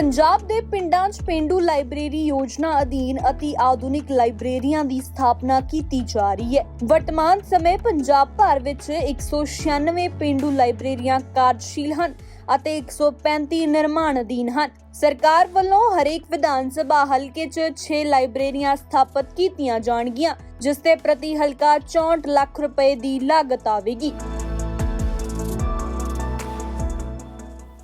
ਪੰਜਾਬ ਦੇ ਪਿੰਡਾਂ 'ਚ ਪਿੰਡੂ ਲਾਇਬ੍ਰੇਰੀ ਯੋਜਨਾ ਅਧੀਨ ਅਤੀ ਆਧੁਨਿਕ ਲਾਇਬ੍ਰੇਰੀਆਂ ਦੀ ਸਥਾਪਨਾ ਕੀਤੀ ਜਾ ਰਹੀ ਹੈ। ਵਰਤਮਾਨ ਸਮੇਂ ਪੰਜਾਬ ਭਰ ਵਿੱਚ 196 ਪਿੰਡੂ ਲਾਇਬ੍ਰੇਰੀਆਂ ਕਾਰਜਸ਼ੀਲ ਹਨ ਅਤੇ 135 ਨਿਰਮਾਣ ਅਧੀਨ ਹਨ। ਸਰਕਾਰ ਵੱਲੋਂ ਹਰੇਕ ਵਿਧਾਨ ਸਭਾ ਹਲਕੇ 'ਚ 6 ਲਾਇਬ੍ਰੇਰੀਆਂ ਸਥਾਪਿਤ ਕੀਤੀਆਂ ਜਾਣਗੀਆਂ, ਜਿਸ ਤੇ ਪ੍ਰਤੀ ਹਲਕਾ 64 ਲੱਖ ਰੁਪਏ ਦੀ ਲਾਗਤ ਆਵੇਗੀ।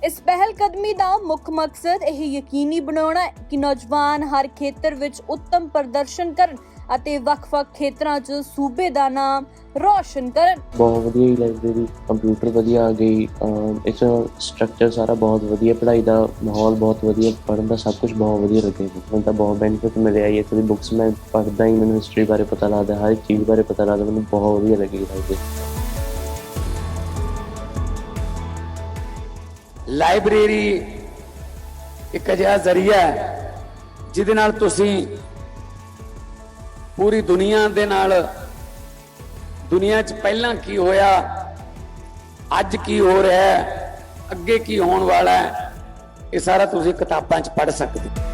ਇਸ ਪਹਿਲ ਕਦਮੀ ਦਾ ਮੁੱਖ ਮਕਸਦ ਇਹ ਯਕੀਨੀ ਬਣਾਉਣਾ ਹੈ ਕਿ ਨੌਜਵਾਨ ਹਰ ਖੇਤਰ ਵਿੱਚ ਉੱਤਮ ਪ੍ਰਦਰਸ਼ਨ ਕਰਨ ਅਤੇ ਵੱਖ-ਵੱਖ ਖੇਤਰਾਂ 'ਚ ਸੂਬੇ ਦਾ ਨਾਮ ਰੌਸ਼ਨ ਕਰਨ। ਬਹੁਤ ਵਧੀਆ ਹੀ ਲਾਇਬ੍ਰੇਰੀ ਕੰਪਿਊਟਰ ਵਧੀਆ ਆ ਗਈ ਇਸ ਸਟਰਕਚਰ ਸਾਰਾ ਬਹੁਤ ਵਧੀਆ, ਪੜ੍ਹਾਈ ਦਾ ਮਾਹੌਲ ਬਹੁਤ ਵਧੀਆ, ਪੜ੍ਹਨ ਦਾ ਸਭ ਕੁਝ ਬਹੁਤ ਵਧੀਆ ਲੱਗਿਆ ਮੈਨੂੰ ਤਾਂ ਬਹੁਤ ਬੈਨੀਫਿਟ ਮਿਲਿਆ ਜੀ, ਇੱਥੋਂ ਬੁੱਕਸ ਮੈਂ ਪੜ੍ਹਦਾ ਹੀ, ਮੈਨੂੰ ਹਿਸਟਰੀ ਬਾਰੇ ਪਤਾ ਲੱਗਦਾ, ਹਰ ਚੀਜ਼ ਬਾਰੇ ਪਤਾ ਲੱਗਦਾ, ਮੈਨੂੰ ਬਹੁਤ ਵਧੀਆ ਲੱਗੀ ਲਾਇਬ੍ਰੇਰੀ ਲਾਇਬ੍ਰੇਰੀ ਇੱਕ ਅਜਿਹਾ ਜ਼ਰੀਆ ਹੈ, ਜਿਹਦੇ ਨਾਲ ਤੁਸੀਂ ਪੂਰੀ ਦੁਨੀਆ ਦੇ ਨਾਲ ਦੁਨੀਆ 'ਚ ਪਹਿਲਾਂ ਕੀ ਹੋਇਆ, ਅੱਜ ਕੀ ਹੋ ਰਿਹਾ ਹੈ, ਅੱਗੇ ਕੀ ਹੋਣ ਵਾਲਾ ਹੈ, ਇਹ ਸਾਰਾ ਤੁਸੀਂ ਕਿਤਾਬਾਂ 'ਚ ਪੜ੍ਹ ਸਕਦੇ ਹੋ।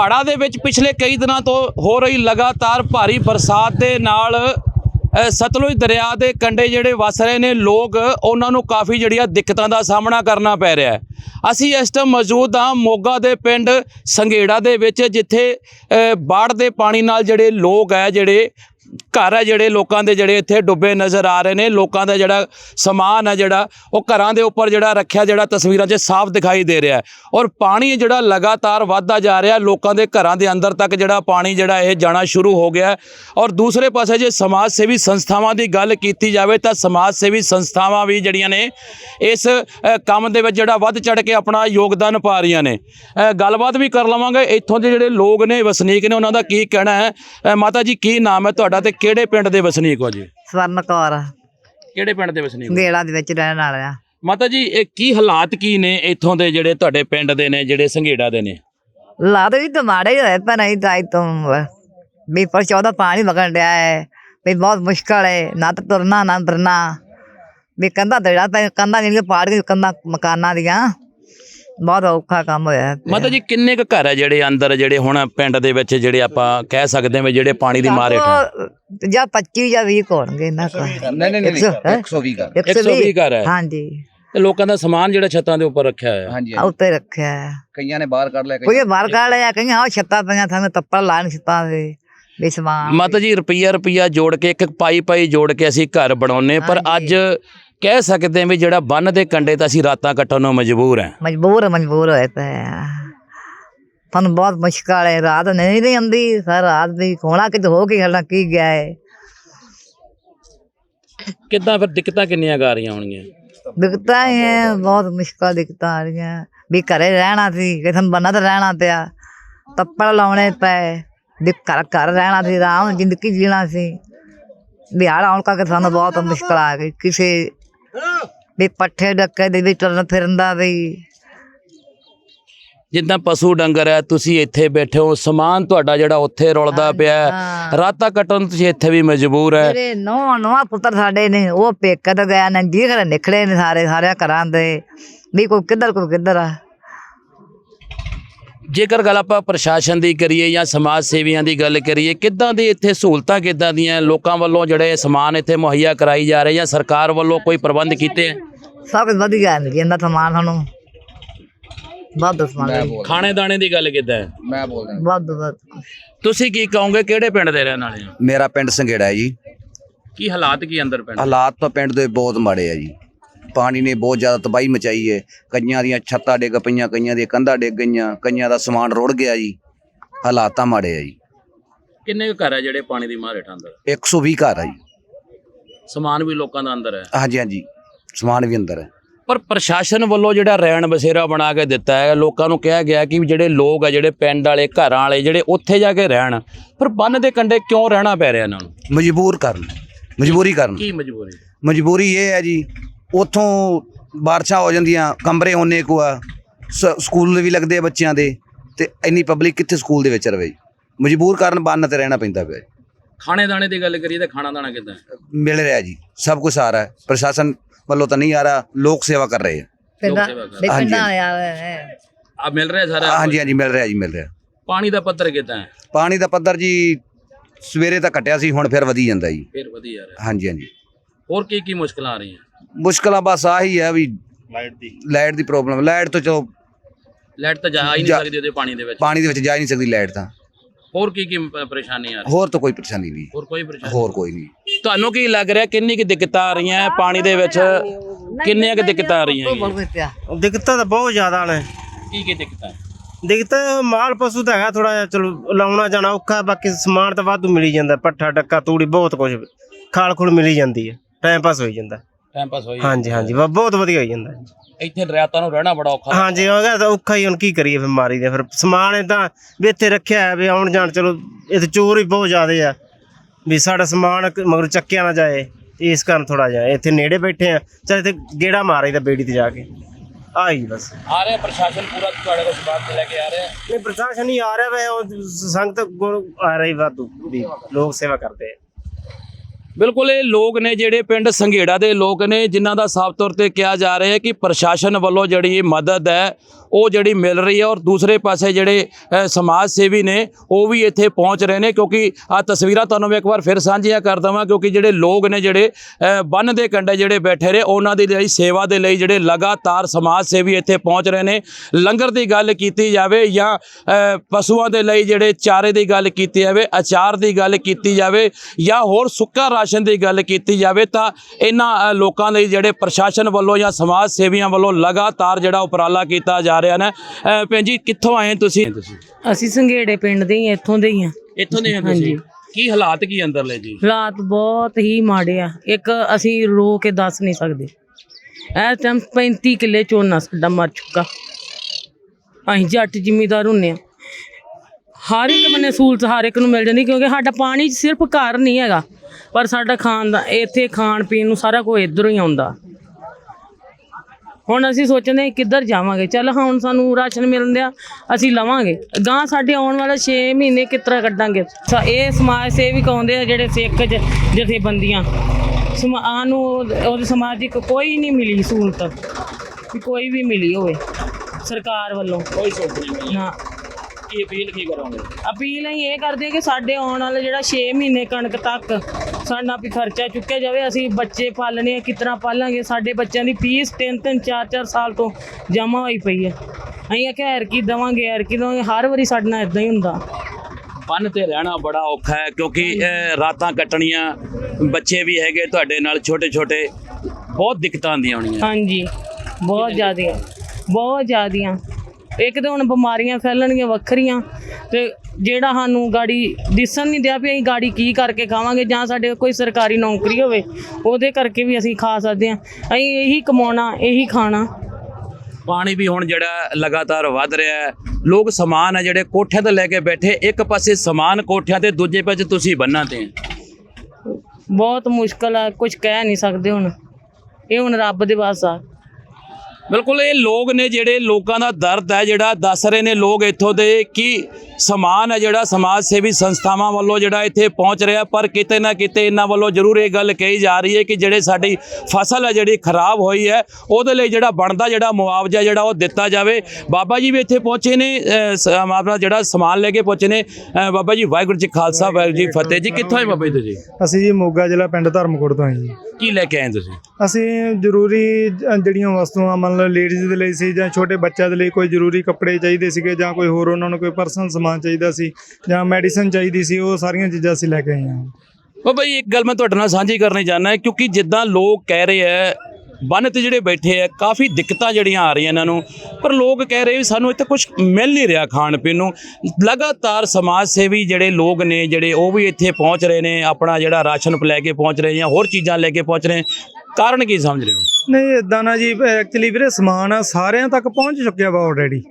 ਪਹਾੜਾਂ ਦੇ ਵਿੱਚ ਪਿਛਲੇ ਕਈ ਦਿਨਾਂ ਤੋਂ ਹੋ ਰਹੀ ਲਗਾਤਾਰ ਭਾਰੀ ਬਰਸਾਤ ਦੇ ਨਾਲ ਸਤਲੁਜ ਦਰਿਆ ਦੇ ਕੰਢੇ ਜਿਹੜੇ ਵਸ ਰਹੇ ਨੇ, ਲੋਕ ਉਹਨਾਂ ਨੂੰ ਕਾਫੀ ਜਿਹੜੀਆਂ ਦਿੱਕਤਾਂ ਦਾ ਸਾਹਮਣਾ ਕਰਨਾ ਪੈ ਰਿਹਾ ਹੈ। ਅਸੀਂ ਇਸ ਟਾਈਮ ਮੌਜੂਦ ਹਾਂ ਮੋਗਾ ਦੇ ਪਿੰਡ ਸੰਘੇੜਾ ਦੇ ਵਿੱਚ, ਜਿੱਥੇ ਬਾੜ ਦੇ ਪਾਣੀ ਨਾਲ ਜਿਹੜੇ ਲੋਕ ਹੈ, ਜਿਹੜੇ ਘਰ ਹੈ ਜਿਹੜੇ ਲੋਕਾਂ ਦੇ ਜਿਹੜੇ ਇੱਥੇ ਡੁੱਬੇ ਨਜ਼ਰ ਆ ਰਹੇ ਨੇ, ਲੋਕਾਂ ਦਾ ਜਿਹੜਾ ਸਮਾਨ ਹੈ ਜਿਹੜਾ, ਉਹ ਘਰਾਂ ਦੇ ਉੱਪਰ ਜਿਹੜਾ ਰੱਖਿਆ ਜਿਹੜਾ ਤਸਵੀਰਾਂ 'ਚ ਸਾਫ਼ ਦਿਖਾਈ ਦੇ ਰਿਹਾ ਔਰ ਪਾਣੀ ਜਿਹੜਾ ਲਗਾਤਾਰ ਵੱਧਦਾ ਜਾ ਰਿਹਾ, ਲੋਕਾਂ ਦੇ ਘਰਾਂ ਦੇ ਅੰਦਰ ਤੱਕ ਜਿਹੜਾ ਪਾਣੀ ਜਿਹੜਾ ਇਹ ਜਾਣਾ ਸ਼ੁਰੂ ਹੋ ਗਿਆ ਔਰ ਦੂਸਰੇ ਪਾਸੇ ਜੇ ਸਮਾਜ ਸੇਵੀ ਸੰਸਥਾਵਾਂ ਦੀ ਗੱਲ ਕੀਤੀ ਜਾਵੇ ਤਾਂ ਸਮਾਜ ਸੇਵੀ ਸੰਸਥਾਵਾਂ ਵੀ ਜਿਹੜੀਆਂ ਨੇ, ਇਸ ਕੰਮ ਦੇ ਵਿੱਚ ਜਿਹੜਾ ਵੱਧ ਚੜ ਕੇ ਆਪਣਾ ਯੋਗਦਾਨ ਪਾ ਰਹੀਆਂ ਨੇ। ਗੱਲਬਾਤ ਵੀ ਕਰ ਲਵਾਂਗੇ। ਇੱਥੋਂ ਦੇ ਜਿਹੜੇ ਲੋਕ ਨੇ, ਵਸਨੀਕ ਨੇ, ਉਹਨਾਂ ਦਾ ਕੀ ਕਹਿਣਾ ਹੈ? ਮਾਤਾ ਜੀ, ਕੀ ਨਾਮ ਹੈ ਤੁਹਾਡਾ? ਤੇ ਕਿਹੜੇ ਪਿੰਡ ਦੇ ਵਸਨੀਕ ਹੋ ਜੀ? ਸਵਰਨ ਕੌਰ ਕਿਹੜੇ ਪਿੰਡ ਦੇ ਵਸਨੀਕ ਹੋ? ਗੇੜਾ ਦੇ ਵਿੱਚ ਰਹਿਣ ਵਾਲੇ ਆ। ਮਾਤਾ ਜੀ ਇਹ ਕੀ ਹਾਲਾਤ ਕੀ ਨੇ ਇੱਥੋਂ ਦੇ ਜਿਹੜੇ ਤੁਹਾਡੇ ਪਿੰਡ ਦੇ ਨੇ ਜਿਹੜੇ ਸੰਘੇੜਾ ਦੇ ਨੇ? ਲਾਦ ਵੀ ਤਾਂ ਮਾੜੇ ਹੀ ਹੋਏ ਪਰ ਨਹੀਂ ਤਾਂ ਤੋਂ ਵੀ ਪਰ ਚੌਦਾ ਪਾਣੀ ਵਗਣ ਡਿਆ ਹੈ ਵੀ ਬਹੁਤ ਮੁਸ਼ਕਲ ਹੈ ਨਾ ਤਾਂ ਤੁਰਨਾ ਨਾ ਫਿਰਨਾ ਵੀ ਕੰਧਾ ਦੇੜਾ ਪੈ ਕੰਧਾ ਜਿਹੜੀਆਂ ਪਾੜ ਕੇ ਕੰਧਾ ਮਕਾਨਾਂ ਦੀਆਂ। ਬਹੁਤ ਔਖਾ ਕੰਮ ਹੋਇਆ ਹੈ। ਮਾਤਾ ਜੀ ਕਿੰਨੇ ਕੁ ਘਰ ਹੈ ਜਿਹੜੇ ਅੰਦਰ ਜਿਹੜੇ ਹੁਣ ਪਿੰਡ ਦੇ ਵਿੱਚ ਜਿਹੜੇ ਆਪਾਂ ਕਹਿ ਸਕਦੇ ਹਾਂ ਵੀ ਜਿਹੜੇ ਪਾਣੀ ਦੀ ਮਾਰ ਹੇਠ ਹੈ? ਉਹ ਜਾਂ 25 ਜਾਂ 20 ਹੋਣਗੇ ਨਾ ਕੋਈ ਨਹੀਂ ਨਹੀਂ ਨਹੀਂ 120 ਦਾ 120 ਘਰ। ਹੈ। ਹਾਂਜੀ। ਤੇ ਲੋਕਾਂ ਦਾ ਸਮਾਨ ਜਿਹੜਾ ਛੱਤਾਂ ਦੇ ਉੱਪਰ ਰੱਖਿਆ ਹੋਇਆ। ਹਾਂਜੀ ਆ ਉੱਤੇ ਰੱਖਿਆ ਹੈ। ਕਈਆਂ ਨੇ ਬਾਹਰ ਕੱਢ ਲਿਆ ਕੋਈ ਬਾਹਰ ਕੱਢ ਲਿਆ ਕਈਆਂ ਉਹ ਛੱਤਾਂ ਪਈਆਂ ਸਾਨੂੰ ਤੱਪੜ ਲਾਣ ਛੱਤਾਂ ਦੇ ਵੀ ਸਮਾਨ ਮਾਤਾ ਜੀ ਰੁਪਈਆ ਰੁਪਈਆ ਜੋੜ ਕੇ ਇੱਕ ਪਾਈ ਪਾਈ ਜੋੜ ਕੇ ਅਸੀਂ ਘਰ ਬਣਾਉਨੇ ਪਰ ਅੱਜ ਕਹਿ ਸਕਦੇ ਹਾਂ ਵੀ ਜਿਹੜਾ ਬੰਨ ਦੇ ਕੰਢੇ ਤਾਂ ਅਸੀਂ ਰਾਤਾਂ ਕੱਟਣ ਨੂੰ ਮਜਬੂਰ ਹਾਂ। ਮਜਬੂਰ ਮਜਬੂਰ ਹੋਏ ਪਏ ਆ ਬਹੁਤ ਮੁਸ਼ਕਲ ਹੈ ਰਾਤ ਨਹੀਂ ਰਹੀ ਆਉਂਦੀ ਸਰ ਰਾਤ ਦੀ ਕੋਣਾ ਕਿਤੇ ਹੋ ਕੇ ਹਲਾ ਕੀ ਗਿਆ ਹੈ ਕਿੱਦਾਂ ਫਿਰ ਦਿੱਕਤਾਂ ਕਿੰਨੀਆਂ ਆ ਰਹੀਆਂ ਹੋਣਗੀਆਂ? ਦਿੱਕਤਾਂ ਹੀ ਹੈ ਬਹੁਤ ਮੁਸ਼ਕਲ ਦਿੱਕਤਾਂ ਆ ਰਹੀਆਂ। ਵੀ ਘਰੇ ਰਹਿਣਾ ਸੀ ਕਿਥੇ ਬੰਨਾ ਤੇ ਰਹਿਣਾ ਪਿਆ। ਤੱਪੜ ਲਾਉਣੇ ਪਏ। ਵੀ ਘਰ ਘਰ ਰਹਿਣਾ ਸੀ ਆਰਾਮ ਨਾਲ ਜ਼ਿੰਦਗੀ ਜੀਣਾ ਸੀ। ਬਿਹਾਰ ਆਉਣ ਕਰਕੇ ਸਾਨੂੰ ਬਹੁਤ ਮੁਸ਼ਕਲ ਆ ਗਈ। ਕਿਸੇ ਵੀ ਪੱਠੇ ਡੱਕੇ ਦੇ ਵਿੱਚ ਤੁਰਨ ਫਿਰਨ ਦਾ ਵੀ। ਜਿੱਦਾਂ ਪਸ਼ੂ ਡੰਗਰ ਹੈ ਤੁਸੀਂ ਇੱਥੇ ਬੈਠੇ ਹੋ ਸਮਾਨ ਤੁਹਾਡਾ ਜਿਹੜਾ ਉੱਥੇ ਰੁਲਦਾ ਪਿਆ ਹੈ। ਰਾਤਾਂ ਕੱਟਣ ਨੂੰ ਤੁਸੀਂ ਇੱਥੇ ਵੀ ਮਜਬੂਰ ਹੈ। ਮੇਰੇ ਨੌ ਨੌ ਪੁੱਤਰ ਸਾਡੇ ਨੇ ਉਹ ਪੇਕੇ ਤੇ ਗਿਆ ਨੇ ਜੀ ਘਰੇ ਨਿਕਲੇ ਨੇ ਸਾਰੇ ਸਾਰਿਆਂ ਘਰਾਂ ਦੇ। ਵੀ ਕੋਈ ਕਿੱਧਰ ਕੋਈ ਕਿੱਧਰ ਆ। ਜੇਕਰ ਗੱਲ ਆਪਾਂ ਪ੍ਰਸ਼ਾਸਨ ਦੀ ਕਰੀਏ ਜਾਂ ਸਮਾਜ ਸੇਵੀਆਂ ਦੀ ਗੱਲ ਕਰੀਏ ਕਿੱਦਾਂ ਦੀ ਇੱਥੇ ਸਹੂਲਤਾਂ ਕਿੱਦਾਂ ਦੀਆਂ ਲੋਕਾਂ ਵੱਲੋਂ ਜਿਹੜੇ ਸਮਾਨ ਇੱਥੇ ਮੁਹੱਈਆ ਕਰਾਈ ਜਾ ਰਹੇ ਜਾਂ ਸਰਕਾਰ ਵੱਲੋਂ ਕੋਈ ਪ੍ਰਬੰਧ ਕੀਤੇ? ਹੈ ਸਭ ਵਧੀਆ ਮਿਲ ਜਾਂਦਾ ਸਮਾਨ ਸਾਨੂੰ ਬਹੁਤ ਸਮਾਨ ਹੈ। ਖਾਣੇ ਦਾਣੇ ਦੀ ਗੱਲ ਕਿੱਦਾਂ ਹੈ? ਮੈਂ ਬੋਲਦਾ। ਬਹੁਤ ਬਹੁਤ ਕੁਛ। ਤੁਸੀਂ ਕੀ ਕਹੋਗੇ ਕਿਹੜੇ ਪਿੰਡ ਦੇ ਰਹਿਣ ਵਾਲੇ ਹੋ? ਮੇਰਾ ਪਿੰਡ ਸੰਘੇੜਾ ਹੈ ਜੀ। ਕੀ ਹਾਲਾਤ ਕੀ ਅੰਦਰ ਪਿੰਡ? ਹਾਲਾਤ ਤਾਂ ਪਿੰਡ ਦੇ ਬਹੁਤ ਮਾੜੇ ਆ ਜੀ। ਪਾਣੀ ਨੇ ਬਹੁਤ ਜ਼ਿਆਦਾ ਤਬਾਹੀ ਮਚਾਈ ਹੈ ਕਈਆਂ ਦੀਆਂ ਛੱਤਾਂ ਡਿੱਗ ਪਈਆਂ ਕਈਆਂ ਦੀਆਂ ਕੰਧਾਂ ਡਿੱਗ ਗਈਆਂ ਕਈਆਂ ਦਾ ਸਮਾਨ ਰੁੜ ਗਿਆ ਜੀ। ਹਾਲਾਤ ਮਾੜੇ ਆ ਜੀ। ਕਿੰਨੇ ਕੁ ਘਰ ਹੈ ਜਿਹੜੇ ਪਾਣੀ ਦੀ ਮਾਰ ਹੇਠ ਅੰਦਰ? 120 ਘਰ ਆ ਜੀ। ਸਮਾਨ ਵੀ ਲੋਕਾਂ ਦਾ ਅੰਦਰ ਹੈ। ਹਾਂਜੀ ਹਾਂਜੀ। ਸਮਾਨ ਵੀ ਅੰਦਰ ਹੈ। ਪਰ ਪ੍ਰਸ਼ਾਸਨ ਵੱਲੋਂ ਜਿਹੜਾ ਰਹਿਣ ਬਸੇਰਾ ਬਣਾ ਕੇ ਦਿੱਤਾ ਹੈ ਲੋਕਾਂ ਨੂੰ ਕਿਹਾ ਗਿਆ ਕਿ ਜਿਹੜੇ ਲੋਕ ਆ ਜਿਹੜੇ ਪਿੰਡ ਵਾਲੇ ਘਰਾਂ ਵਾਲੇ ਜਿਹੜੇ ਉੱਥੇ ਜਾ ਕੇ ਰਹਿਣ ਪਰ ਬੰਨ ਦੇ ਕੰਢੇ ਕਿਉਂ ਰਹਿਣਾ ਪੈ ਰਿਹਾ ਇਹਨਾਂ ਨੂੰ? ਮਜਬੂਰ ਕਰਨ। ਮਜਬੂਰੀ ਕਰਨ। ਕੀ ਮਜਬੂਰੀ? ਮਜਬੂਰੀ ਇਹ ਹੈ ਜੀ ਉਥੋਂ ਬਾਰਿਸ਼ਾਂ ਹੋ ਜਾਂਦੀਆਂ ਕਮਰੇ ਉਹਨੇ ਕੋ ਆ ਸਕੂਲ ਵੀ ਲੱਗਦੇ ਆ ਬੱਚਿਆਂ ਦੇ ਤੇ ਇੰਨੀ ਪਬਲਿਕ ਕਿੱਥੇ ਸਕੂਲ ਦੇ ਵਿੱਚ ਰਵੇ? ਜੀ ਮਜਬੂਰ ਕਾਰਨ ਬੰਨ ਤੇ ਰਹਿਣਾ ਪੈਂਦਾ ਪਿਆ। ਜੀ। ਖਾਣੇ ਦਾਣੇ ਦੀ ਗੱਲ ਕਰੀਏ ਤਾਂ ਖਾਣਾ ਦਾਣਾ ਕਿੱਦਾਂ? ਹੈ? ਮਿਲ ਰਿਹਾ ਜੀ ਸਭ ਕੁਝ ਆ ਰਿਹਾ ਹੈ ਪ੍ਰਸ਼ਾਸਨ ਵੱਲੋਂ ਤਾਂ ਨਹੀਂ ਆ ਰਿਹਾ ਲੋਕ ਸੇਵਾ ਕਰ ਰਹੇ ਆ। ਪਿੰਡਾਂ ਸੇਵਾ ਕਰ। ਵੀ ਹਾਂਜੀ, ਪਿੰਡਾਂ ਹਾਂਜੀ। ਆਇਆ ਹੋਇਆ ਹੈ। ਆ ਮਿਲ ਰਿਹਾ ਸਾਰਾ? ਹਾਂਜੀ ਹਾਂਜੀ ਮਿਲ ਰਿਹਾ ਜੀ ਮਿਲ ਰਿਹਾ। ਪਾਣੀ ਦਾ ਪੱਧਰ ਕਿੱਦਾਂ ਹੈ? ਪਾਣੀ ਦਾ ਪੱਧਰ ਜੀ ਸਵੇਰੇ ਤਾਂ ਘਟਿਆ ਸੀ ਹੁਣ ਫਿਰ ਵਧੀ ਜਾਂਦਾ ਜੀ। ਫਿਰ ਵਧੀਆ ਰਿਹਾ। ਹਾਂਜੀ ਹਾਂਜੀ। ਹੋਰ ਕੀ ਕੀ ਮੁਸ਼ਕਲਾਂ ਆ ਰਹੀਆਂ? ਮੁਸ਼ਕਲਾਂ ਬਸ ਆਹੀ ਹੈ ਵੀ ਲਾਈਟ ਦੀ। ਲਾਈਟ ਦੀ ਪ੍ਰੋਬਲਮ ਲਾਈਟ ਤੋਂ ਚਲੋ ਲਾਈਟ ਤਾਂ ਜਾ ਹੀ ਨਹੀਂ ਜਾ- ਸਕਦੀ ਉਹਦੇ ਪਾਣੀ ਦੇ ਵਿੱਚ। ਪਾਣੀ ਦੇ ਵਿੱਚ ਜਾ ਹੀ ਨਹੀਂ ਸਕਦੀ ਲਾਈਟ ਤਾਂ। ਹੋਰ ਕੀ ਕੀ ਪ- ਪਰੇਸ਼ਾਨੀ ਆ ਰਹੀ ਹੋਰ ਤਾਂ ਕੋਈ ਪਰੇਸ਼ਾਨੀ ਨਹੀਂ। ਹੋਰ ਕੋਈ ਪਰੇਸ਼ਾਨੀ? ਹੋਰ ਕੋਈ ਨਹੀਂ। ਤੁਹਾਨੂੰ ਕੀ ਲੱਗ ਰਿਹਾ ਕਿੰਨੀ ਕਿ ਦਿੱਕਤਾਂ ਆ ਰਹੀਆਂ ਪਾਣੀ ਦੇ ਵਿੱਚ? ਕਿੰਨੀਆਂ ਕਿ ਦਿੱਕਤਾਂ ਆ ਰਹੀਆਂ ਦਿੱਕਤਾਂ ਤਾਂ ਬਹੁਤ ਜ਼ਿਆਦਾ ਨੇ। ਕੀ ਕੀ ਦਿੱਕਤਾਂ? ਦਿੱਕਤਾਂ ਮਾਲ ਪਸ਼ੂ ਤਾਂ ਹੈਗਾ ਥੋੜਾ ਜਿਹਾ ਚਲੋ ਲਾਉਣਾ ਜਾਣਾ ਔਖਾ ਬਾਕੀ ਸਮਾਨ ਤਾਂ ਵਾਧੂ ਮਿਲੀ ਜਾਂਦਾ ਪੱਠਾ ਡੱਕਾ ਤੂੜੀ ਬਹੁਤ ਕੁਝ ਖਾਲ ਖੁਲ ਮਿਲੀ ਜਾਂਦੀ ਹੈ ਟਾਈਮ ਪਾਸ ਹੋਈ ਜਾਂਦਾ। ਟਾਈਮ ਪਾਸ ਹੋਈ ਹਾਂਜੀ ਹਾਂਜੀ ਬ- ਬਹੁਤ ਵਧੀਆ ਹੋਈ ਜਾਂਦਾ ਇੱਥੇ ਰਿਆਤਾਂ ਨੂੰ ਰਹਿਣਾ ਬੜਾ ਔਖਾ ਹਾਂਜੀ ਹੋ ਗਿਆ ਤਾਂ ਔਖਾ ਹੀ ਹੁਣ ਕੀ ਕਰੀਏ ਫਿਰ ਮਾਰੀ ਦੇ ਫਿਰ ਸਮਾਨ ਇਦਾਂ ਵੀ ਇੱਥੇ ਰੱਖਿਆ ਹੈ ਵੀ ਆਉਣ ਜਾਣ ਚਲੋ ਇੱਥੇ ਚੋਰ ਹੀ ਬਹੁਤ ਜ਼ਿਆਦੇ ਆ। ਵੀ ਸਾਡਾ ਸਮਾਨ ਕ- ਮਗਰ ਚੱਕਿਆ ਨਾ ਜਾਏ ਇਸ ਕਾਰਨ ਥੋੜਾ ਜਿਹਾ ਇੱਥੇ ਨੇੜੇ ਬੈਠੇ ਆ। ਚੱਲ ਇੱਥੇ ਗੇੜਾ ਮਾਰੀ ਦਾ ਬੇੜੀ ਤੇ ਜਾ ਕੇ। ਆਈ ਬਸ। ਆ ਰਿਹਾ ਪ੍ਰਸ਼ਾਸਨ ਪੂਰਾ ਤੁਹਾਡੇ ਕੋਲ ਤੇ ਲੈ ਕੇ ਆ ਰਿਹਾ। ਨਹੀਂ ਪ੍ਰਸ਼ਾਸਨ ਹੀ ਆ ਰਿਹਾ ਵੇ ਉਹ ਸੰਗਤ ਕੋਲ ਆ ਰਹੀ ਵਾਧੂ ਵੀ ਲੋਕ ਸੇਵਾ ਕਰਦੇ ਆ। ਬਿਲਕੁਲ ਇਹ ਲੋਕ ਨੇ ਜਿਹੜੇ ਪਿੰਡ ਸੰਘੇੜਾ ਦੇ ਲੋਕ ਨੇ, ਜਿਨ੍ਹਾਂ ਦਾ ਸਾਫ਼ ਤੌਰ ਤੇ ਕਿਹਾ ਜਾ ਰਿਹਾ ਹੈ ਕਿ ਪ੍ਰਸ਼ਾਸਨ ਵੱਲੋਂ ਜਿਹੜੀ ਇਹ ਮਦਦ ਹੈ ਉਹ ਜਿਹੜੀ ਮਿਲ ਰਹੀ ਹੈ ਔਰ ਦੂਸਰੇ ਪਾਸੇ ਜਿਹੜੇ ਸਮਾਜ ਸੇਵੀ ਨੇ ਉਹ ਵੀ ਇੱਥੇ ਪਹੁੰਚ ਰਹੇ ਨੇ ਕਿਉਂਕਿ ਆ ਤਸਵੀਰਾਂ ਤੁਹਾਨੂੰ ਮੈਂ ਇੱਕ ਵਾਰ ਫਿਰ ਸਾਂਝੀਆਂ ਕਰ ਦਵਾਂ ਕਿਉਂਕਿ ਜਿਹੜੇ ਲੋਕ ਨੇ ਜਿਹੜੇ ਅ, ਬੰਨ ਦੇ ਕੰਢੇ ਜਿਹੜੇ ਬੈਠੇ ਰਹੇ ਉਹਨਾਂ ਦੀ ਲਈ ਸੇਵਾ ਦੇ ਲਈ ਜਿਹੜੇ ਲਗਾਤਾਰ ਸਮਾਜ ਸੇਵੀ ਇੱਥੇ ਪਹੁੰਚ ਰਹੇ ਨੇ। ਲੰਗਰ ਦੀ ਗੱਲ ਕੀਤੀ ਜਾਵੇ ਜਾਂ ਪਸ਼ੂਆਂ ਦੇ ਲਈ ਜਿਹੜੇ ਚਾਰੇ ਦੀ ਗੱਲ ਕੀਤੀ ਜਾਵੇ ਅਚਾਰ ਦੀ ਗੱਲ ਕੀਤੀ ਜਾਵੇ ਜਾਂ ਹੋਰ ਸੁੱਕਾ ਰਾਸ਼ਨ ਦੀ ਗੱਲ ਕੀਤੀ ਜਾਵੇ ਤਾਂ ਇਹਨਾਂ ਲੋਕਾਂ ਲਈ ਜਿਹੜੇ ਪ੍ਰਸ਼ਾਸਨ ਵੱਲੋਂ ਜਾਂ ਸਮਾਜ ਸੇਵੀਆਂ ਵੱਲੋਂ ਲਗਾਤਾਰ ਜਿਹੜਾ ਉਪਰਾਲਾ ਕੀਤਾ ਜਾ ਰਿਹਾ ਨਾ। ਅ, ਭੈਣ ਜੀ ਕਿੱਥੋਂ ਆਏ ਤੁਸੀਂ? ਤੁਸੀਂ ਅਸੀਂ ਸੰਘੇੜੇ ਪਿੰਡ ਦੇ ਹੀ ਹਾਂ, ਇੱਥੋਂ ਦੇ ਹੀ ਆ। ਇੱਥੋਂ ਦੇ ਹਾਂਜੀ। ਕੀ ਹਾਲਾਤ ਕੀ ਅੰਦਰਲੇ ਜੀ? ਹਾਲਾਤ ਬਹੁਤ ਹੀ ਮਾੜੇ ਆ। ਇੱਕ ਅਸੀਂ ਰੋ ਕੇ ਦੱਸ ਨਹੀਂ ਸਕਦੇ। ਇਸ ਟਾਈਮ 35 ਕਿੱਲੇ ਝੋਨਾ ਸਾਡਾ ਮਰ ਚੁੱਕਾ। ਅਸੀਂ ਜੱਟ ਜ਼ਿਮੀਦਾਰ ਹੁੰਨੇ ਆ। ਹਰ ਇੱਕ ਬੰਨੇ ਸਹੂਲਤ ਹਰ ਇੱਕ ਨੂੰ ਮਿਲ ਜਾਂਦੀ ਕਿਉਂਕਿ ਸਾਡਾ ਪਾਣੀ ਸਿਰਫ ਘਰ ਨਹੀਂ ਹੈਗਾ। ਪਰ ਸਾਡਾ ਖਾਣ ਦਾ ਇੱਥੇ ਖਾਣ ਪੀਣ ਨੂੰ ਸਾਰਾ ਕੁਝ ਇੱਧਰੋਂ ਹੀ ਆਉਂਦਾ। ਹੁਣ ਅਸੀਂ ਸੋਚਦੇ ਹਾਂ ਕਿੱਧਰ ਜਾਵਾਂਗੇ। ਚੱਲ ਹੁਣ ਸਾਨੂੰ ਰਾਸ਼ਨ ਮਿਲਣ ਦਿਆ ਅਸੀਂ ਲਵਾਂਗੇ। ਗਾਂ ਸਾਡੇ ਆਉਣ ਵਾਲਾ 6 ਮਹੀਨੇ ਕਿਤਰਾ ਕੱਢਾਂਗੇ? ਇਹ ਸਮਾਜ ਸੇਵੀ ਕਹਿੰਦੇ ਆ ਜਿਹੜੇ ਸਿੱਖ ਜਥੇਬੰਦੀਆਂ। ਸਮਾਜ ਨੂੰ ਉਹਦੇ ਸਮਾਜਿਕ ਕੋਈ ਨਹੀਂ ਮਿਲੀ ਸਹੂਲਤ। ਕੋਈ ਵੀ ਮਿਲੀ ਹੋਵੇ ਸਰਕਾਰ ਵੱਲੋਂ। ਕੋਈ ਸੋਚ ਨਹੀਂ ਨਾ। ਕੀ ਅਪੀਲ ਕੀ ਕਰੋਗੇ? ਅਪੀਲ ਅਸੀਂ ਇਹ ਕਰਦੇ ਕਿ ਸਾਡੇ ਆਉਣ ਵਾਲੇ ਜਿਹੜਾ 6 ਮਹੀਨੇ ਕਣਕ ਤੱਕ ਸਾਡਾ ਵੀ ਖਰਚਾ ਚੁੱਕਿਆ ਜਾਵੇ ਅਸੀਂ ਬੱਚੇ ਪਾਲਣੇ ਆ ਕਿਤਨਾ ਪਾਲਾਂਗੇ? ਸਾਡੇ ਬੱਚਿਆਂ ਦੀ ਫੀਸ 3-3 4-4 ਸਾਲ ਤੋਂ ਜਮ੍ਹਾਂ ਹੋਈ ਪਈ ਹੈ। ਅਸੀਂ ਆਖਿਆ ਐਰ ਕੀ ਦਵਾਂਗੇ ਐਰ ਕੀ ਦਵਾਂਗੇ ਹਰ ਵਾਰੀ ਸਾਡੇ ਨਾਲ ਇਦਾਂ ਹੀ ਹੁੰਦਾ। ਬੰਨ ਤੇ ਰਹਿਣਾ ਬੜਾ ਔਖਾ ਹੈ ਕਿਉਂਕਿ ਰਾਤਾਂ ਕੱਟਣੀਆਂ ਬੱਚੇ ਵੀ ਹੈਗੇ ਤੁਹਾਡੇ ਨਾਲ ਛੋਟੇ ਛੋਟੇ ਬਹੁਤ ਦਿੱਕਤਾਂ ਆਉਂਦੀਆਂ ਹੋਣੀਆਂ। ਹਾਂਜੀ ਬਹੁਤ ਜ਼ਿਆਦੀਆਂ ਬਹੁਤ ਜ਼ਿਆਦੀਆਂ। ਇੱਕ ਤਾਂ ਹੁਣ ਬਿਮਾਰੀਆਂ ਫੈਲਣਗੀਆਂ ਵੱਖਰੀਆਂ ਤੇ ਜਿਹੜਾ ਸਾਨੂੰ ਗਾੜੀ ਦਿਸਣ ਨਹੀਂ ਦਿਆ ਵੀ ਅਸੀਂ ਗਾੜੀ ਕੀ ਕਰਕੇ ਖਾਵਾਂਗੇ ਜਾਂ ਸਾਡੇ ਕੋਈ ਸਰਕਾਰੀ ਨੌਕਰੀ ਹੋਵੇ ਉਹਦੇ ਕਰਕੇ ਵੀ ਅਸੀਂ ਖਾ ਸਕਦੇ ਹਾਂ। ਅਸੀਂ ਇਹੀ ਕਮਾਉਣਾ ਇਹੀ ਖਾਣਾ। ਪਾਣੀ ਵੀ ਹੁਣ ਜਿਹੜਾ ਲਗਾਤਾਰ ਵੱਧ ਰਿਹਾ ਹੈ। ਲੋਕ ਸਮਾਨ ਹੈ ਜਿਹੜੇ ਕੋਠਿਆਂ ਤੇ ਲੈ ਕੇ ਬੈਠੇ ਇੱਕ ਪਾਸੇ ਸਮਾਨ ਕੋਠਿਆਂ ਤੇ ਦੂਜੇ ਪਾਸੇ ਤੁਸੀਂ ਬੰਨਾਂ ਤੇ। ਬਹੁਤ ਮੁਸ਼ਕਲ ਆ ਕੁਝ ਕਹਿ ਨਹੀਂ ਸਕਦੇ ਹੁਣ। ਇਹ ਹੁਣ ਰੱਬ ਦੇ ਵਾਸ ਆ। ਬਿਲਕੁਲ ਇਹ ਲੋਕ ਨੇ ਜਿਹੜੇ ਲੋਕਾਂ ਦਾ ਦਰਦ ਹੈ ਜਿਹੜਾ ਦੱਸ ਰਹੇ ਨੇ ਲੋਕ ਇੱਥੋਂ ਦੇ ਕਿ ਸਮਾਨ ਹੈ ਜਿਹੜਾ ਸਮਾਜ ਸੇਵੀ ਸੰਸਥਾਵਾਂ ਵੱਲੋਂ ਜਿਹੜਾ ਇੱਥੇ ਪਹੁੰਚ ਰਿਹਾ। ਪਰ ਕਿਤੇ ਨਾ ਕਿਤੇ ਇਹਨਾਂ ਵੱਲੋਂ ਜ਼ਰੂਰ ਇਹ ਗੱਲ ਕਹੀ ਜਾ ਰਹੀ ਹੈ ਕਿ ਜਿਹੜੇ ਸਾਡੀ ਫਸਲ ਹੈ ਜਿਹੜੀ ਖਰਾਬ ਹੋਈ ਹੈ ਉਹਦੇ ਲਈ ਜਿਹੜਾ ਬਣਦਾ ਜਿਹੜਾ ਮੁਆਵਜ਼ਾ ਜਿਹੜਾ ਉਹ ਦਿੱਤਾ ਜਾਵੇ। ਬਾਬਾ ਜੀ ਵੀ ਇੱਥੇ ਪਹੁੰਚੇ ਨੇ ਆਪਣਾ ਜਿਹੜਾ ਸਮਾਨ ਲੈ ਕੇ ਪਹੁੰਚੇ ਨੇ। ਬਾਬਾ ਜੀ ਵਾਹਿਗੁਰੂ ਜੀ ਖਾਲਸਾ ਵਾਹਿਗੁਰੂ ਜੀ ਫਤਿਹ। ਜੀ ਕਿੱਥੋਂ ਆਏ ਬਾਬਾ ਜੀ ਤੁਸੀਂ? ਅਸੀਂ ਜੀ ਮੋਗਾ ਜ਼ਿਲ੍ਹਾ ਪਿੰਡ ਧਰਮਕੋਟ ਤੋਂ ਆਏ ਜੀ। ਕੀ ਲੈ ਕੇ ਆਏ ਤੁਸੀਂ? ਅਸੀਂ ਜ਼ਰੂਰੀ ਜਿਹੜੀਆਂ ਵਸਤੂਆਂ ਮੰਨ ਲਓ ਲੇਡੀਜ਼ ਦੇ ਲਈ ਸੀ ਜਾਂ ਛੋਟੇ ਬੱਚਿਆਂ ਦੇ ਲਈ ਕੋਈ ਜ਼ਰੂਰੀ ਕੱਪੜੇ ਚਾਹੀਦੇ ਸੀਗੇ ਜਾਂ ਕੋਈ ਹੋਰ ਉਹਨਾਂ ਨੂੰ ਕੋਈ ਪਰਸਨਲ ਸਮਾਨ ਚਾਹੀਦਾ ਸੀ ਜਾਂ ਮੈਡੀਸਨ ਚਾਹੀਦੀ ਸੀ, ਉਹ ਸਾਰੀਆਂ ਚੀਜ਼ਾਂ ਅਸੀਂ ਲੈ ਕੇ ਆਏ ਹਾਂ। ਬਾਬਾ ਜੀ ਇੱਕ ਗੱਲ ਮੈਂ ਤੁਹਾਡੇ ਨਾਲ ਸਾਂਝੀ ਕਰਨੀ ਚਾਹੁੰਦਾ, ਕਿਉਂਕਿ ਜਿੱਦਾਂ ਲੋਕ ਕਹਿ ਰਹੇ ਐ ਬੰਨ ਤੇ ਜਿਹੜੇ ਬੈਠੇ ਆ, ਕਾਫੀ ਦਿੱਕਤਾਂ ਜਿਹੜੀਆਂ ਆ ਰਹੀਆਂ ਇਹਨਾਂ ਨੂੰ, ਪਰ ਲੋਕ ਕਹਿ ਰਹੇ ਵੀ ਸਾਨੂੰ ਇੱਥੇ ਕੁਝ ਮਿਲ ਨਹੀਂ ਰਿਹਾ ਖਾਣ ਪੀਣ ਨੂੰ। ਲਗਾਤਾਰ ਸਮਾਜ ਸੇਵੀ ਜਿਹੜੇ ਲੋਕ ਨੇ, ਜਿਹੜੇ ਉਹ ਵੀ ਇੱਥੇ ਪਹੁੰਚ ਰਹੇ ਨੇ, ਆਪਣਾ ਜਿਹੜਾ ਰਾਸ਼ਨ ਲੈ ਕੇ ਪਹੁੰਚ ਰਹੇ ਜਾਂ ਹੋਰ ਚੀਜ਼ਾਂ ਲੈ ਕੇ ਪਹੁੰਚ ਰਹੇ ਕਾਰਨ ਕੀ ਸਮਝ ਰਹੇ ਹੋ? ਨਹੀਂ ਇਦਾਂ ਨਾ ਜੀ ਐਕਚੁਅਲੀ ਵੀਰੇ, ਸਮਾਨ ਆ, ਸਾਰਿਆਂ ਤੱਕ ਪਹੁੰਚ ਚੁੱਕਿਆ ਵਾ ਆਲਰੇਡੀ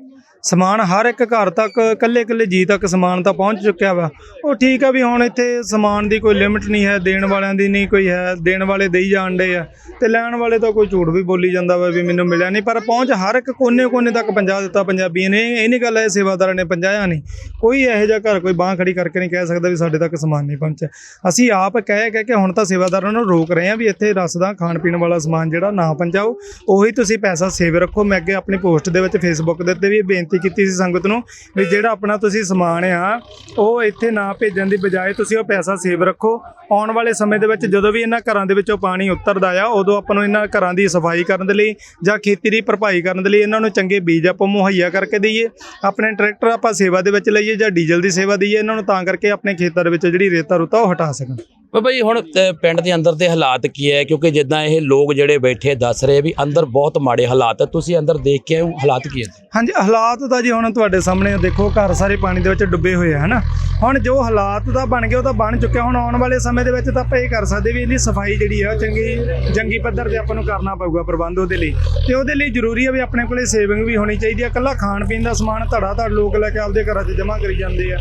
ਸਮਾਨ ਹਰ ਇੱਕ ਘਰ ਤੱਕ, ਇਕੱਲੇ ਇਕੱਲੇ ਜੀ ਤੱਕ ਸਮਾਨ ਤਾਂ ਪਹੁੰਚ ਚੁੱਕਿਆ ਵਾ। ਉਹ ਠੀਕ ਆ ਵੀ ਹੁਣ ਇੱਥੇ ਸਮਾਨ ਦੀ ਕੋਈ ਲਿਮਿਟ ਨਹੀਂ ਹੈ, ਦੇਣ ਵਾਲਿਆਂ ਦੀ ਨਹੀਂ ਕੋਈ ਹੈ, ਦੇਣ ਵਾਲੇ ਦੇਈ ਜਾਂਦੇ ਆ। ਤੇ ਲੈਣ ਵਾਲੇ ਤਾਂ ਕੋਈ ਝੂਠ ਵੀ ਬੋਲੀ ਜਾਂਦਾ ਵਾ ਵੀ ਮੈਨੂੰ ਮਿਲਿਆ ਨਹੀਂ। ਪਰ ਪਹੁੰਚ ਹਰ ਇੱਕ ਕੋਨੇ-ਕੋਨੇ ਤੱਕ ਪਹੁੰਚਾ ਦਿੱਤਾ ਪੰਜਾਬੀਆਂ ਨੇ। ਇਹ ਨਹੀਂ ਗੱਲ ਹੈ ਸੇਵਾਦਾਰਾਂ ਨੇ ਪਹੁੰਚਾਇਆ ਨਹੀਂ। ਕੋਈ ਇਹੋ ਜਿਹਾ ਘਰ, ਕੋਈ ਬਾਹ ਖੜੀ ਕਰਕੇ ਨਹੀਂ ਕਹਿ ਸਕਦਾ ਵੀ ਸਾਡੇ ਤੱਕ ਸਮਾਨ ਨਹੀਂ ਪਹੁੰਚਿਆ। ਅਸੀਂ ਆਪ ਕਹਿ ਕਹਿ ਕੇ ਹੁਣ ਤਾਂ ਸੇਵਾਦਾਰਾਂ ਨੂੰ ਰੋਕ ਰਹੇ ਹਾਂ ਵੀ ਇੱਥੇ ਰਸ ਦਾ ਖਾਣ ਪੀਣ ਵਾਲਾ ਸਮਾਨ ਜਿਹੜਾ ਨਾ ਪਹੁੰਚਾਓ। ਉਹੀ ਤੁਸੀਂ ਪੈਸਾ ਸੇਵ ਰੱਖੋ। ਮੈਂ ਅੱਗੇ ਆਪਣੀ ਪੋਸਟ ਦੇ ਵਿੱਚ ਫੇਸਬੁੱਕ ਦੇ ਉੱਤੇ ਵੀ ਬੇਨਤੀ ਬੇਨਤੀ ਕੀਤੀ ਸੀ ਸੰਗਤ ਨੂੰ ਵੀ ਜਿਹੜਾ ਆਪਣਾ ਤੁਸੀਂ ਸਮਾਨ ਆ, ਉਹ ਇੱਥੇ ਨਾ ਭੇਜਣ ਦੀ ਬਜਾਏ ਤੁਸੀਂ ਉਹ ਪੈਸਾ ਸੇਵ ਰੱਖੋ। ਆਉਣ ਵਾਲੇ ਸਮੇਂ ਦੇ ਵਿੱਚ ਜਦੋਂ ਵੀ ਇਹਨਾਂ ਘਰਾਂ ਦੇ ਵਿੱਚੋਂ ਪਾਣੀ ਉਤਰਦਾ ਆ, ਉਦੋਂ ਆਪਾਂ ਨੂੰ ਇਹਨਾਂ ਘਰਾਂ ਦੀ ਸਫ਼ਾਈ ਕਰਨ ਦੇ ਲਈ ਜਾਂ ਖੇਤੀ ਦੀ ਭਰਪਾਈ ਕਰਨ ਦੇ ਲਈ ਇਹਨਾਂ ਨੂੰ ਚੰਗੇ ਬੀਜ ਆਪਾਂ ਮੁਹੱਈਆ ਕਰਕੇ ਦਈਏ। ਆਪਣੇ ਟਰੈਕਟਰ ਆਪਾਂ ਸੇਵਾ ਦੇ ਵਿੱਚ ਲਈਏ ਜਾਂ ਡੀਜ਼ਲ ਦੀ ਸੇਵਾ ਦਈਏ, ਇਹਨਾਂ ਨੂੰ ਤਾਂ ਕਰਕੇ ਆਪਣੇ ਖੇਤਾਂ ਦੇ ਵਿੱਚ ਜਿਹੜੀ ਰੇਤਾ ਰੁਤਾ ਉਹ ਹਟਾ ਸਕਣ। ਬਾਬਾ ਜੀ ਹੁਣ ਅ, ਪਿੰਡ ਦੇ ਅੰਦਰ ਦੇ ਹਾਲਾਤ ਕੀ ਹੈ? ਕਿਉਂਕਿ ਜਿੱਦਾਂ ਇਹ ਲੋਕ ਜਿਹੜੇ ਬੈਠੇ ਦੱਸ ਰਹੇ ਵੀ ਅੰਦਰ ਬਹੁਤ ਮਾੜੇ ਹਾਲਾਤ ਹੈ ਤੁਸੀਂ ਅੰਦਰ ਦੇਖ ਕੇ ਆਏ ਹੋ ਹਾਲਾਤ ਕੀ ਹੈ? ਹਾਂਜੀ ਹਾਲਾਤ ਤਾਂ ਜੀ ਹੁਣ ਤੁਹਾਡੇ ਸਾਹਮਣੇ ਦੇਖੋ ਘਰ ਸਾਰੇ ਪਾਣੀ ਦੇ ਵਿੱਚ ਡੁੱਬੇ ਹੋਏ ਆ ਹਨਾ? ਹੁਣ ਜੋ ਹਾਲਾਤ ਦਾ ਬਣ ਗਿਆ ਉਹ ਤਾਂ ਬਣ ਚੁੱਕਿਆ ਹੁਣ ਆਉਣ ਵਾਲੇ ਸਮੇਂ ਦੇ ਵਿੱਚ ਤਾਂ ਆਪਾਂ ਇਹ ਕਰ ਸਕਦੇ ਵੀ ਇਹਦੀ ਸਫ਼ਾਈ ਜਿਹੜੀ ਆ ਉਹ ਚੰਗੀ ਜੰਗੀ ਪੱਧਰ ਤੇ ਆਪਾਂ ਨੂੰ ਕਰਨਾ ਪਊਗਾ ਪ੍ਰਬੰਧ ਉਹਦੇ ਲਈ। ਤੇ ਉਹਦੇ ਲਈ ਜ਼ਰੂਰੀ ਆ ਵੀ ਆਪਣੇ ਕੋਲੇ ਸੇਵਿੰਗ ਵੀ ਹੋਣੀ ਚਾਹੀਦੀ ਹੈ ਇਕੱਲਾ ਖਾਣ ਪੀਣ ਦਾ ਸਮਾਨ ਧੜਾ ਧੜ ਲੋਕ ਲੈ ਕੇ ਆਪਦੇ ਘਰਾਂ 'ਚ ਜਮ੍ਹਾਂ ਕਰੀ ਜਾਂਦੇ ਆ।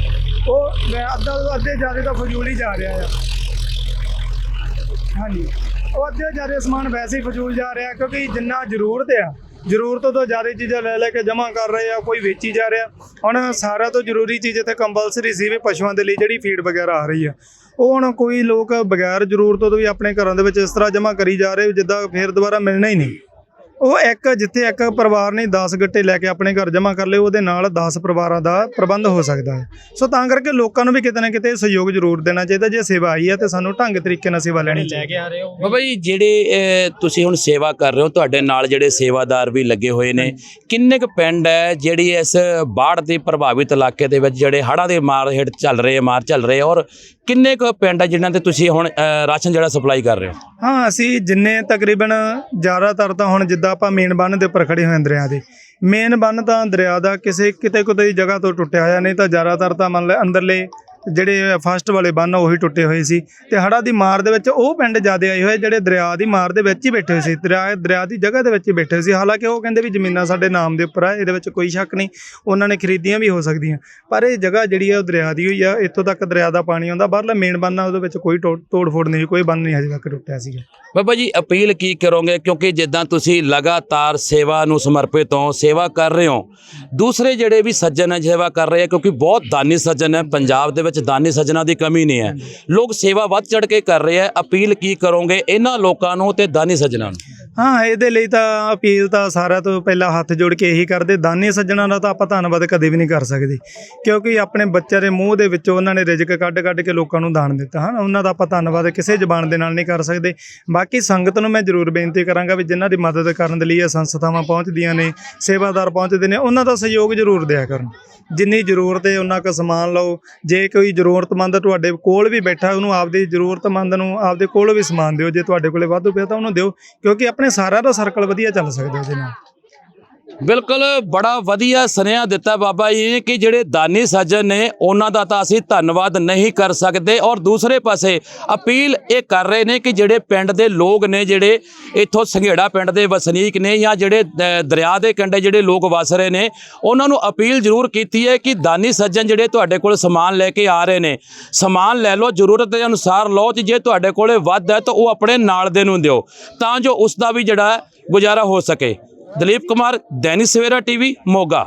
ਉਹ ਮੈਂ ਅੱਧਾ ਅੱਧੇ ਜ਼ਿਆਦਾ ਤਾਂ ਫਜ਼ੂਲ ਹੀ ਜਾ ਰਿਹਾ ਆ। ਹਾਂਜੀ। ਉਹ ਅੱਧੇ ਜ਼ਿਆਦਾ ਸਮਾਨ ਵੈਸੇ ਹੀ ਫਜ਼ੂਲ ਜਾ ਰਿਹਾ, ਕਿਉਂਕਿ ਜਿੰਨਾ ਜ਼ਰੂਰਤ ਆ, ਜ਼ਰੂਰਤ ਤੋਂ ਜ਼ਿਆਦਾ ਚੀਜ਼ਾਂ ਲੈ ਲੈ ਕੇ ਜਮ੍ਹਾਂ ਕਰ ਰਹੇ ਆ, ਕੋਈ ਵੇਚੀ ਜਾ ਰਿਹਾ। ਹੁਣ ਸਾਰਾ ਤੋਂ ਜ਼ਰੂਰੀ ਚੀਜ਼ ਇੱਥੇ ਕੰਪਲਸਰੀ ਸੀ ਵੀ ਪਸ਼ੂਆਂ ਦੇ ਲਈ ਜਿਹੜੀ ਫੀਡ ਵਗੈਰਾ ਆ ਰਹੀ ਆ। ਉਹ ਹੁਣ ਕੋਈ ਲੋਕ ਬਗੈਰ ਜ਼ਰੂਰਤ ਤੋਂ ਵੀ ਆਪਣੇ ਘਰਾਂ ਦੇ ਵਿੱਚ ਇਸ ਤਰ੍ਹਾਂ ਜਮ੍ਹਾਂ ਕਰੀ ਜਾ ਰਹੇ, ਜਿੱਦਾਂ ਫੇਰ ਦੁਬਾਰਾ ਮਿਲਣਾ ਹੀ ਨਹੀਂ। ਉਹ ਇੱਕ ਜਿੱਥੇ ਇੱਕ ਪਰਿਵਾਰ ਨੇ 10 ਗੱਟੇ ਲੈ ਕੇ ਆਪਣੇ ਘਰ ਜਮ੍ਹਾਂ ਕਰ ਲਏ ਉਹਦੇ ਨਾਲ 10 ਪਰਿਵਾਰਾਂ ਦਾ ਪ੍ਰਬੰਧ ਹੋ ਸਕਦਾ ਹੈ। ਸੋ ਤਾਂ ਕਰਕੇ ਲੋਕਾਂ ਨੂੰ ਵੀ ਕਿਤੇ ਨਾ ਕਿਤੇ ਸਹਿਯੋਗ ਜ਼ਰੂਰ ਦੇਣਾ ਚਾਹੀਦਾ ਜੇ ਸੇਵਾ ਆਈ ਹੈ ਤੇ ਸਾਨੂੰ ਢੰਗ ਤਰੀਕੇ ਨਾਲ ਸੇਵਾ ਲੈਣੀ ਚਾਹੀਦੀ ਹੈ। ਬਾਬਾ ਜੀ ਜਿਹੜੇ ਤੁਸੀਂ ਹੁਣ ਸੇਵਾ ਕਰ ਰਹੇ ਹੋ ਤੁਹਾਡੇ ਨਾਲ ਜਿਹੜੇ ਸੇਵਾਦਾਰ ਵੀ ਲੱਗੇ ਹੋਏ ਨੇ ਕਿੰਨੇ ਕੁ ਪਿੰਡ ਹੈ ਜਿਹੜੀ ਇਸ ਬਾੜ ਦੇ ਪ੍ਰਭਾਵਿਤ ਇਲਾਕੇ ਦੇ ਵਿੱਚ ਜਿਹੜੇ ਹੜ੍ਹਾਂ ਦੇ ਮਾਰ ਹੇਠ ਚੱਲ ਰਹੇ ਮਾਰ ਚੱਲ ਰਹੇ ਔਰ ਕਿੰਨੇ ਕੁ ਪਿੰਡ ਹੈ ਜਿਨ੍ਹਾਂ ਤੇ ਤੁਸੀਂ ਹੁਣ ਰਾਸ਼ਨ ਜਿਹੜਾ ਸਪਲਾਈ ਕਰ ਰਹੇ ਹੋ? ਹਾਂ ਅਸੀਂ ਜਿੰਨੇ ਤਕਰੀਬਨ ਜ਼ਿਆਦਾਤਰ ਤਾਂ ਹੁਣ ਜਿੱਦਾਂ ਆਪਾਂ ਮੇਨ ਬੰਨ ਦੇ ਉੱਪਰ ਖੜੇ ਹੋਏ ਹਾਂ ਦਰਿਆ ਦੇ। ਮੇਨ ਬੰਨ ਤਾਂ ਦਰਿਆ ਦਾ ਕਿਸੇ ਕਿਤੇ ਕਿਤੇ ਜਗ੍ਹਾ ਤੋਂ ਟੁੱਟਿਆ ਹੋਇਆ, ਨਹੀਂ ਤਾਂ ਜ਼ਿਆਦਾਤਰ ਤਾਂ ਮੰਨ ਲੈ ਅੰਦਰਲੇ ਜਿਹੜੇ ਫਸਟ ਵਾਲੇ ਬੰਨ ਆ, ਉਹੀ ਟੁੱਟੇ ਹੋਏ ਸੀ। ਤੇ ਹੜਾ ਦੀ ਮਾਰ ਦੇ ਵਿੱਚ ਉਹ ਪਿੰਡ ਜ਼ਿਆਦੇ ਆਏ ਹੋਏ ਜਿਹੜੇ ਦਰਿਆ ਦੀ ਮਾਰ ਦੇ ਵਿੱਚ ਹੀ ਬੈਠੇ ਹੋਏ ਸੀ। ਦਰਿਆ ਦਰਿਆ ਦੀ ਜਗ੍ਹਾ ਦੇ ਵਿੱਚ ਹੀ ਬੈਠੇ ਹੋਏ ਸੀ। ਹਾਲਾਂਕਿ ਉਹ ਕਹਿੰਦੇ ਵੀ ਜ਼ਮੀਨਾਂ ਸਾਡੇ ਨਾਮ ਦੇ ਉੱਪਰ ਆ, ਇਹਦੇ ਵਿੱਚ ਕੋਈ ਸ਼ੱਕ ਨਹੀਂ। ਉਹਨਾਂ ਨੇ ਖਰੀਦੀਆਂ ਵੀ ਹੋ ਸਕਦੀਆਂ। ਪਰ ਇਹ ਜਗ੍ਹਾ ਜਿਹੜੀ ਆ, ਉਹ ਦਰਿਆ ਦੀ ਹੋਈ ਆ। ਇੱਥੋਂ ਤੱਕ ਦਰਿਆ ਦਾ ਪਾਣੀ ਆਉਂਦਾ। ਬਾਹਰਲਾ ਮੇਨ ਬੰਨ ਆ, ਉਹਦੇ ਵਿੱਚ ਕੋਈ ਤੋੜ ਤੋੜ ਫੋੜ ਨਹੀਂ, ਕੋਈ ਬੰਨ ਨਹੀਂ ਹਜੇ ਤੱਕ ਟੁੱਟਿਆ ਸੀਗਾ। ਬਾਬਾ ਜੀ, ਅਪੀਲ ਕੀ ਕਰੋਗੇ? ਕਿਉਂਕਿ ਜਿੱਦਾਂ ਤੁਸੀਂ ਲਗਾਤਾਰ ਸੇਵਾ ਨੂੰ ਸਮਰਪਿਤ ਹੋ, ਸੇਵਾ ਕਰ ਰਹੇ ਹੋ, ਦੂਸਰੇ ਜਿਹੜੇ ਵੀ ਸੱਜਣ ਹੈ ਸੇਵਾ ਕਰ ਰਹੇ ਆ, ਕਿਉਂਕਿ ਬਹੁਤ ਦਾਨੀ ਸੱਜਣ ਹੈ ਪੰਜਾਬ ਦੇ ਵਿੱਚ ਦਾਨੀ ਸੱਜਣਾ ਦੀ ਕਮੀ ਨਹੀਂ ਹੈ। ਲੋਕ ਸੇਵਾ ਵੱਧ ਚੜ ਕੇ ਕਰ ਰਹੇ ਆ ਅਪੀਲ ਕੀ ਕਰੋਗੇ ਇਹਨਾਂ ਲੋਕਾਂ ਨੂੰ ਤੇ ਦਾਨੀ ਸੱਜਣਾ ਨੂੰ? ਹਾਂ, ਇਹਦੇ ਲਈ ਤਾਂ ਅਪੀਲ ਤਾਂ ਸਾਰਿਆਂ ਤੋਂ ਪਹਿਲਾਂ ਹੱਥ ਜੋੜ ਕੇ ਇਹੀ ਕਰਦੇ। ਦਾਨੀ ਸੱਜਣਾ ਦਾ ਤਾਂ ਆਪਾਂ ਧੰਨਵਾਦ ਕਦੇ ਵੀ ਨਹੀਂ ਕਰ ਸਕਦੇ। ਕਿਉਂਕਿ ਆਪਣੇ ਬੱਚਿਆਂ ਦੇ ਮੂੰਹ ਦੇ ਵਿੱਚੋਂ ਉਹਨਾਂ ਨੇ ਰਿਜ਼ਕ ਕੱਢ ਕੱਢ ਕੇ ਲੋਕਾਂ ਨੂੰ ਦਾਨ ਦਿੱਤਾ, ਹਨ? ਉਹਨਾਂ ਦਾ ਆਪਾਂ ਧੰਨਵਾਦ ਕਿਸੇ ਜ਼ਬਾਨ ਦੇ ਨਾਲ ਨਹੀਂ ਕਰ ਸਕਦੇ। ਬਾਕੀ ਸੰਗਤ ਨੂੰ ਮੈਂ ਜ਼ਰੂਰ ਬੇਨਤੀ ਕਰਾਂਗਾ ਵੀ ਜਿਨ੍ਹਾਂ ਦੀ ਮਦਦ ਕਰਨ ਦੇ ਲਈ ਇਹ ਸੰਸਥਾਵਾਂ ਪਹੁੰਚਦੀਆਂ ਨੇ, ਸੇਵਾਦਾਰ ਪਹੁੰਚਦੇ ਨੇ, ਉਹਨਾਂ ਦਾ ਸਹਿਯੋਗ ਜ਼ਰੂਰ ਦਿਆ ਕਰਨ। ਜਿੰਨੀ ਜ਼ਰੂਰਤ ਹੈ, ਉਹਨਾਂ ਕੁ ਸਮਾਨ ਲਓ। ਜੇ ਕੋਈ ਜ਼ਰੂਰਤਮੰਦ ਤੁਹਾਡੇ ਕੋਲ ਵੀ ਬੈਠਾ, ਉਹਨੂੰ ਆਪਦੀ ਜ਼ਰੂਰਤਮੰਦ ਨੂੰ ਆਪਦੇ ਕੋਲ ਵੀ ਸਮਾਨ ਦਿਓ। ਜੇ ਤੁਹਾਡੇ ਕੋਲੇ ਵਾਧੂ ਪਿਆ, ਤਾਂ ਉਹਨੂੰ ਦਿਓ। ਕਿਉਂਕਿ ਆਪਣੇ ਸਾਰਿਆਂ ਦਾ ਸਰਕਲ ਵਧੀਆ ਚੱਲ ਸਕਦਾ ਉਹਦੇ ਨਾਲ। ਬਿਲਕੁਲ ਬੜਾ ਵਧੀਆ ਸੁਨੇਹਾ ਦਿੱਤਾ ਬਾਬਾ ਜੀ ਨੇ ਕਿ ਜਿਹੜੇ ਦਾਨੀ ਸੱਜਣ ਨੇ, ਉਹਨਾਂ ਦਾ ਤਾਂ ਅਸੀਂ ਧੰਨਵਾਦ ਨਹੀਂ ਕਰ ਸਕਦੇ। ਔਰ ਦੂਸਰੇ ਪਾਸੇ ਅਪੀਲ ਇਹ ਕਰ ਰਹੇ ਨੇ ਕਿ ਜਿਹੜੇ ਪਿੰਡ ਦੇ ਲੋਕ ਨੇ, ਜਿਹੜੇ ਇੱਥੋਂ ਸੰਘੇੜਾ ਪਿੰਡ ਦੇ ਵਸਨੀਕ ਨੇ ਜਾਂ ਜਿਹੜੇ ਦਰਿਆ ਦੇ ਕੰਢੇ ਜਿਹੜੇ ਲੋਕ ਵਸ ਰਹੇ ਨੇ, ਉਹਨਾਂ ਨੂੰ ਅਪੀਲ ਜ਼ਰੂਰ ਕੀਤੀ ਹੈ ਕਿ ਦਾਨੀ ਸੱਜਣ ਜਿਹੜੇ ਤੁਹਾਡੇ ਕੋਲ ਸਮਾਨ ਲੈ ਕੇ ਆ ਰਹੇ ਨੇ, ਸਮਾਨ ਲੈ ਲਓ, ਜ਼ਰੂਰਤ ਦੇ ਅਨੁਸਾਰ ਲਓ, ਤੇ ਜੇ ਤੁਹਾਡੇ ਕੋਲੇ ਵੱਧ ਹੈ ਤਾਂ ਉਹ ਆਪਣੇ ਨਾਲ ਦੇ ਨੂੰ ਦਿਓ, ਤਾਂ ਜੋ ਉਸ ਦਾ ਵੀ ਜਿਹੜਾ ਗੁਜ਼ਾਰਾ ਹੋ ਸਕੇ। ਦਲੀਪ ਕੁਮਾਰ ਦੈਨਿਕ ਸਵੇਰਾ ਟੀਵੀ ਮੋਗਾ।